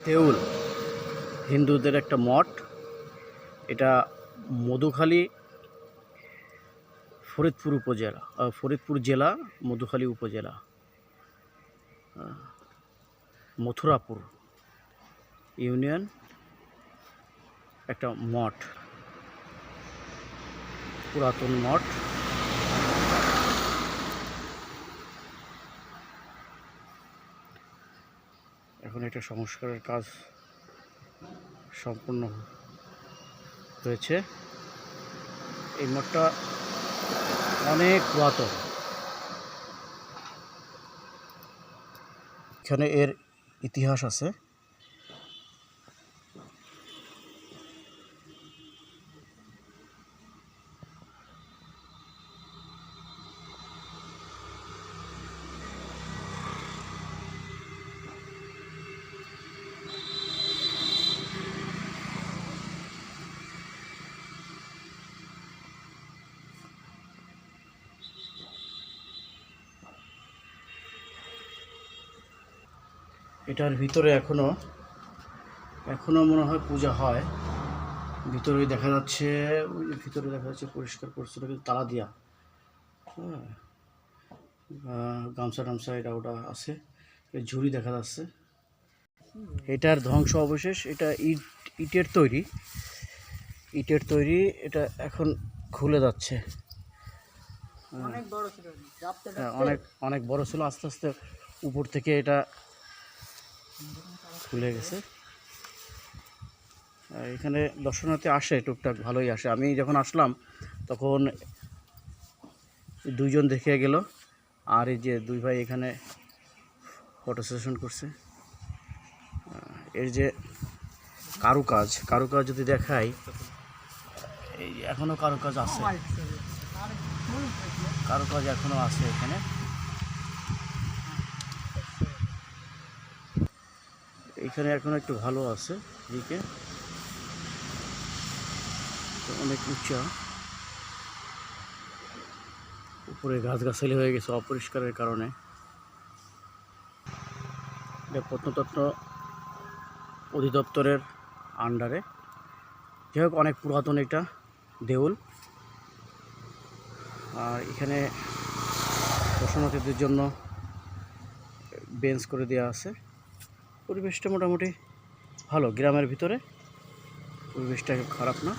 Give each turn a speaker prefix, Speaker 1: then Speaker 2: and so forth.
Speaker 1: দেউল হিন্দুদের একটা মঠ। এটা মধুখালী ফরিদপুর উপজেলা ফরিদপুর জেলা, মধুখালী উপজেলা মথুরাপুর ইউনিয়ন একটা মঠ, পুরাতন মঠ। এখন এটা সংস্কারের কাজ সম্পূর্ণ হয়েছে। এই মঠটা অনেক পুরাতন। এখানে এর ইতিহাস আছে। এটার ভিতরে এখনও এখনও মনে হয় পূজা হয়। ভিতরে দেখা যাচ্ছে ওই যে ভিতরে দেখা যাচ্ছে পরিষ্কার পরিচ্ছন্ন কিন্তু তালা দিয়া। হ্যাঁ। গামছা টামছা এটা ওটা আছে ঝুড়ি দেখা যাচ্ছে। এটার ধ্বংস অবশেষ এটা ইট ইটের তৈরি। ইটের তৈরি এটা এখন খুলে যাচ্ছে।
Speaker 2: অনেক বড় ছিল
Speaker 1: হ্যাঁ, অনেক অনেক বড় ছিল আস্তে আস্তে উপর থেকে এটা খুলে গেছে। এখানে দর্শনার্থী আসে, টুকটাক ভালোই আসে। আমি যখন আসলাম, তখন দুইজন দেখে গেল। আর এই যে দুই ভাই এখানে ফটো সেশন করছে। এর যে কারুকাজ কারুকাজ যদি দেখাই, এই এখনও কারুকাজ আছে। কারুকাজ এখনও আছে এখানে। এখানে এখন একটু ভালো আছে দিকে তো অনেক উঁচা। উপরে গাছগাছালি হয়ে গেছে অপরিষ্কারের কারণে। এটা প্রত্নতত্ত্ব অধিদপ্তরের আন্ডারে। যাই হোক, অনেক পুরাতন এটা দেউল। আর এখানে দর্শনার্থীদের জন্য বেঞ্চ করে দেওয়া আছে। পরিবেশটা মোটামুটি ভালো গ্রামের ভিতরে। পরিবেশটা খারাপ না।